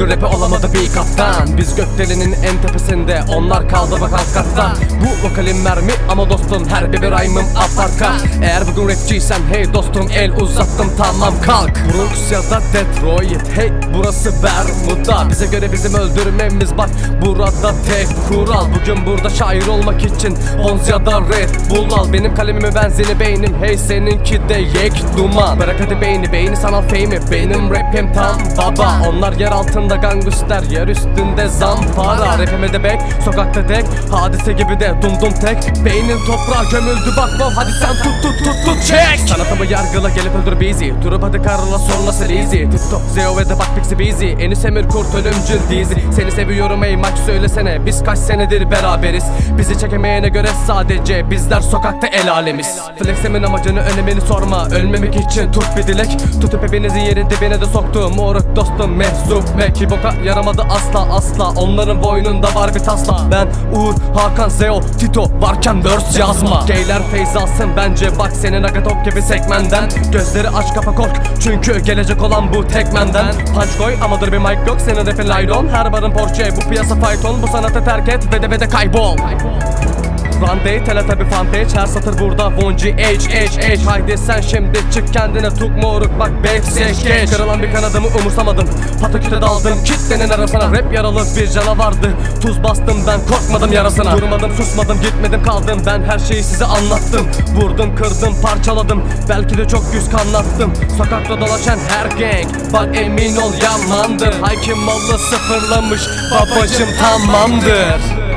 bugün rapi olamadı bir kaptan. Biz gökdelenin en tepesinde onlar kaldı bak alt katta. Bu vokalim mermi ama dostum her bir rhyme'ım aparkat Eğer bugün rapçiysen hey dostum el uzattım tamam kalk. Brooks ya da Detroit hey burası Bermuda. Bize göre bizim öldürmemiz bak burada tek kural. Bugün burada şair olmak için Bonz ya da Red Bull al. Benim kalemimi benzini beynim hey seninki de yek duman. Bırak hadi beyni beyni sanal fame'i. Benim rapim tam baba Onlar yer altında gangster yer üstünde zampara. Rapime de bek sokakta tek Hadise gibi de dum dum tek. Beynin toprağa gömüldü bak wow hadi sen tut tut tut tut çek. Sanatımı yargıla gelip öldür busy Durup hadi karla sorma ser easy TikTok Zeo ve de bak Pixie Busy Enis Emir Kurt ölümcül dizi. Seni seviyorum ey maç söylesene. Biz kaç senedir beraberiz. Bizi çekemeyene göre sadece Bizler sokakta el alemiz. Flexemin amacını önemini sorma. Ölmemek için tut bir dilek. Tutup hepinizi yerin dibine de soktum Moruk dostum mehzup me Ki boka yaramadı asla asla Onların boynunda var bir tasla Ben Uğur, Hakan, Zeo, Tito Varken verse yazma Geyler feyz alsın bence Bak senin agatok gibi sekmenden Gözleri aç kapa kork Çünkü gelecek olan bu tekmenden Punch koy ama dur bir mic yok Senin rapin laydon Her barın Porsche bu piyasa fayton Bu sanatı terk et ve de ve de kaybol Run day teletabi fan page Her satır burada Vonci H H H. Haydi sen şimdi çık kendine tuk moruk. Bak backstage geç. Kırılan bir kanadımı umursamadım. Pataküte daldım kitlenin arasına. Rap yaralı bir canavardı Tuz bastım ben korkmadım yarasına. Durmadım susmadım gitmedim kaldım. Ben her şeyi size anlattım. Vurdum kırdım parçaladım. Belki de çok yüz kanlattım. Sokakta dolaşan her gang Bak emin ol yamandır. Hakim malı sıfırlamış? Babacım tamamdır